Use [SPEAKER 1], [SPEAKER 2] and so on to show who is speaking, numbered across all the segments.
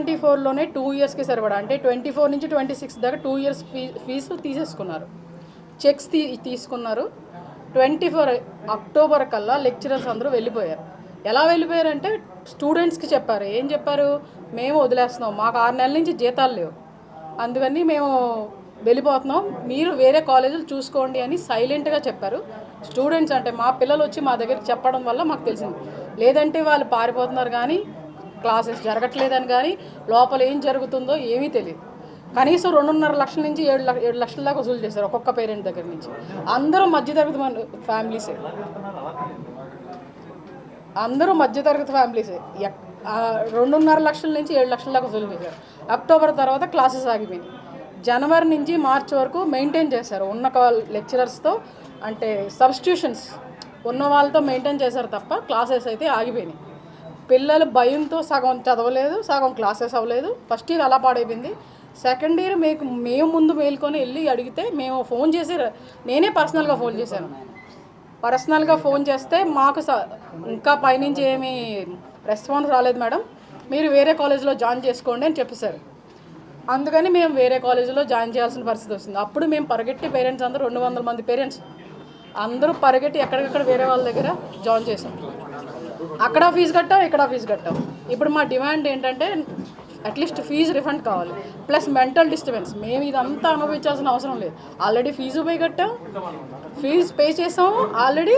[SPEAKER 1] Twenty ఫోర్లోనే two ఇయర్స్కి సరిపడా. అంటే ట్వంటీ ఫోర్ నుంచి ట్వంటీ సిక్స్ దాకా టూ ఇయర్స్ ఫీ ఫీజు తీసేసుకున్నారు. చెక్స్ తీ తీసుకున్నారు. ట్వంటీ ఫోర్ అక్టోబర్ కల్లా లెక్చరర్స్ అందరూ వెళ్ళిపోయారు. ఎలా వెళ్ళిపోయారంటే స్టూడెంట్స్కి చెప్పారు. ఏం చెప్పారు? మేము వదిలేస్తున్నాం. మాకు ఆరు నెలల నుంచి జీతాలు లేవు. అందుకని మేము వెళ్ళిపోతున్నాం. మీరు వేరే కాలేజీలు చూసుకోండి అని సైలెంట్గా చెప్పారు. స్టూడెంట్స్ అంటే మా పిల్లలు వచ్చి మా దగ్గర చెప్పడం వల్ల మాకు తెలిసింది. లేదంటే వాళ్ళు పారిపోతున్నారు కానీ క్లాసెస్ జరగట్లేదని కానీ లోపల ఏం జరుగుతుందో ఏమీ తెలియదు కనీసం రెండున్నర లక్షల నుంచి ఏడు లక్ష ఏడు లక్షల దాకా వసూలు చేశారు ఒక్కొక్క పేరెంట్ దగ్గర నుంచి. అందరూ మధ్యతరగతి మన ఫ్యామిలీసే. అందరూ మధ్యతరగతి ఫ్యామిలీసే. రెండున్నర లక్షల నుంచి ఏడు లక్షల దాకా వసూలు చేశారు. అక్టోబర్ తర్వాత క్లాసెస్ ఆగిపోయినాయి. జనవరి నుంచి మార్చ్ వరకు మెయింటైన్ చేశారు. ఉన్న లెక్చరర్స్తో అంటే సబ్స్టిట్యూషన్స్ ఉన్న వాళ్ళతో మెయింటైన్ చేశారు తప్ప క్లాసెస్ అయితే ఆగిపోయినాయి. పిల్లలు భయంతో సగం చదవలేదు సగం క్లాసెస్ అవ్వలేదు. ఫస్ట్ ఇయర్ అలా పాడైపోయింది. సెకండ్ ఇయర్ మీకు మేము ముందు మేల్కొని వెళ్ళి అడిగితే మేము ఫోన్ చేసి నేనే పర్సనల్గా ఫోన్ చేశాను. పర్సనల్గా ఫోన్ చేస్తే మాకు స- ఇంకా పైనుంచి ఏమీ రెస్పాన్స్ రాలేదు మేడం. మీరు వేరే కాలేజీలో జాయిన్ చేసుకోండి అని చెప్పేశారు. అందుకని మేము వేరే కాలేజీలో జాయిన్ చేయాల్సిన పరిస్థితి వస్తుంది అప్పుడు మేము పరిగెట్టి పేరెంట్స్ అందరూ రెండు వందల మంది పేరెంట్స్ అందరూ పరిగెట్టి ఎక్కడికక్కడ వేరే వాళ్ళ దగ్గర జాయిన్ చేసాం అక్కడ ఫీజు కట్టాం ఇక్కడ ఫీజు కట్టాం ఇప్పుడు మా డిమాండ్ ఏంటంటే అట్లీస్ట్ ఫీజు రిఫండ్ కావాలి. Plus mental disturbance. మేము ఇదంతా అనుభవించాల్సిన అవసరం లేదు. ఆల్రెడీ ఫీజు పే కట్టాం ఫీజు పే చేసాం ఆల్రెడీ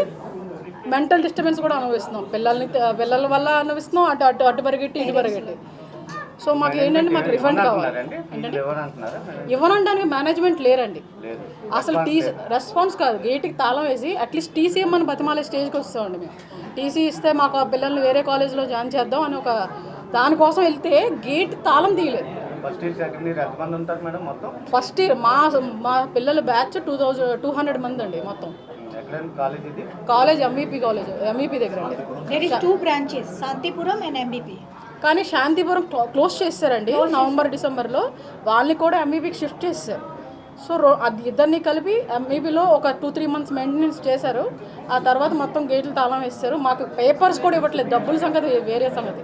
[SPEAKER 1] మెంటల్ డిస్టర్బెన్స్ కూడా అనుభవిస్తున్నాం. పిల్లల్ని పిల్లల వల్ల అనుభవిస్తున్నాం అటు అటు అటు పరిగెట్టి ఇటు పరిగెట్టి. సో మాకు ఏంటంటే మాకు రిఫండ్ కావాలి. ఇవ్వనంటానికి మేనేజ్మెంట్ లేరండి. అసలు టీ రెస్పాన్స్ కాదు. గేట్కి తాళం వేసి అట్లీస్ట్ టీసీ ఇమ్మని బతిమాలే స్టేజ్కి వస్తామండి మేము. టీసీ ఇస్తే మాకు ఆ పిల్లల్ని వేరే కాలేజీలో జాయిన్ చేద్దాం అని ఒక దానికోసం వెళ్తే గేట్ తాళం తీయలేదు.
[SPEAKER 2] ఫస్ట్ ఇయర్ సెకండ్ ఇయర్ ఎంతమంది ఉంటారు మేడం మొత్తం?
[SPEAKER 1] ఫస్ట్ ఇయర్ మా మా పిల్లల batch two thousand two hundred మంది అండి మొత్తం.
[SPEAKER 2] ఎక్కడైనా కాలేజ్ ఇది?
[SPEAKER 1] కాలేజ్ ఎంఈపీ కాలేజ్ ఎంఈపీ దగ్గర అండి.
[SPEAKER 3] Is two branches, Santipuram and MBP.
[SPEAKER 1] కానీ శాంతిపురం క్లో- క్లోజ్ చేస్తారండి నవంబర్ డిసెంబర్లో. వాళ్ళని కూడా ఎంఈపీకి షిఫ్ట్ చేస్తారు. సో రో అది ఇద్దరిని కలిపి ఎంఈపీలో ఒక టూ త్రీ మంత్స్ మెయింటెనెన్స్ చేశారు. ఆ తర్వాత మొత్తం గేట్లు తాళం వేస్తారు. మాకు పేపర్స్ కూడా ఇవ్వట్లేదు. డబ్బుల సంగతి వేరే సంగతి.